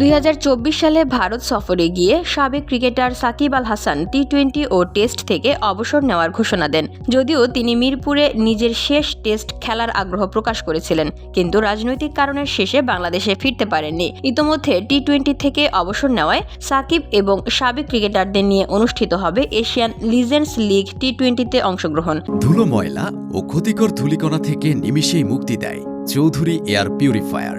দুই হাজার চব্বিশ সালে ভারত সফরে গিয়ে সাবেক cricketer Shakib Al Hasan T twenty ও টেস্ট থেকে অবসর নেওয়ার ঘোষণা দেন। যদিও তিনি মিরপুরে নিজের শেষ টেস্ট খেলার আগ্রহ প্রকাশ করেছিলেন, কিন্তু রাজনৈতিক কারণের শেষে বাংলাদেশে ফিরতে পারেননি। ইতোমধ্যে টি টোয়েন্টি থেকে অবসর নেওয়ায় সাকিব এবং সাবেক ক্রিকেটারদের নিয়ে অনুষ্ঠিত হবে এশিয়ান লিজেন্ডস লিগ টি টোয়েন্টিতে অংশগ্রহণ। ধুলো ময়লা ও ক্ষতিকর ধূলিকণা থেকে নিমিষেই মুক্তি দেয় চৌধুরী এয়ার পিউরিফায়ার।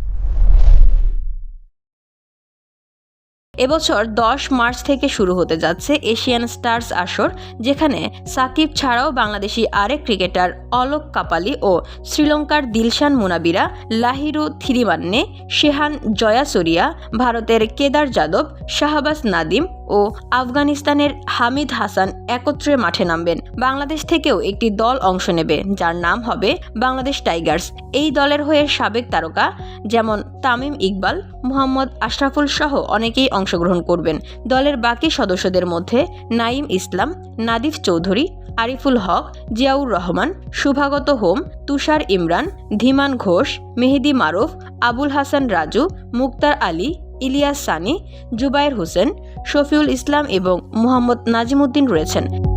এবছর দশ মার্চ থেকে শুরু হতে যাচ্ছে এশিয়ান স্টার্স আসর, যেখানে সাকিব ছাড়াও বাংলাদেশি আরেক ক্রিকেটার অলোক কাপালি ও শ্রীলঙ্কার দিলশান মুনাবিরা, লাহিরু থিরিমান্নে শেহান জয়াসুরিয়া, ভারতের কেদার যাদব, শাহবাজ নাদিম ও আফগানিস্তানের হামিদ হাসান একত্রে মাঠে নামবেন। বাংলাদেশ থেকেও একটি দল অংশ নেবে, যার নাম হবে বাংলাদেশ টাইগার্স। এই দলের হয়ে সাবেক তারকা যেমন তামিম ইকবাল, মোহাম্মদ আশরাফুল সহ অনেকেই অংশগ্রহণ করবেন। দলের বাকি সদস্যদের মধ্যে নাইম ইসলাম, নাদিফ চৌধুরী, আরিফুল হক, জিয়াউর রহমান, শুভাগত হোম, তুষার ইমরান, ধীমান ঘোষ, মেহেদি মারুফ, আবুল হাসান রাজু, মুক্তার আলী, ইলিয়াস সানি জুবায়ের হোসেন, শফিউল ইসলাম এবং মোহাম্মদ নাজিমুদ্দিন রয়েছেন।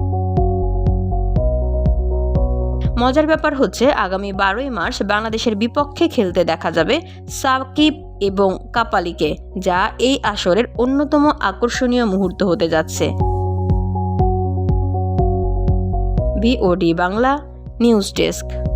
মজার ব্যাপার হচ্ছে, আগামী বারোই মার্চ বাংলাদেশের বিপক্ষে খেলতে দেখা যাবে সাকিব এবং কাপালিকে, যা এই আসরের অন্যতম আকর্ষণীয় মুহূর্ত হতে যাচ্ছে। BOD Bangla, news desk.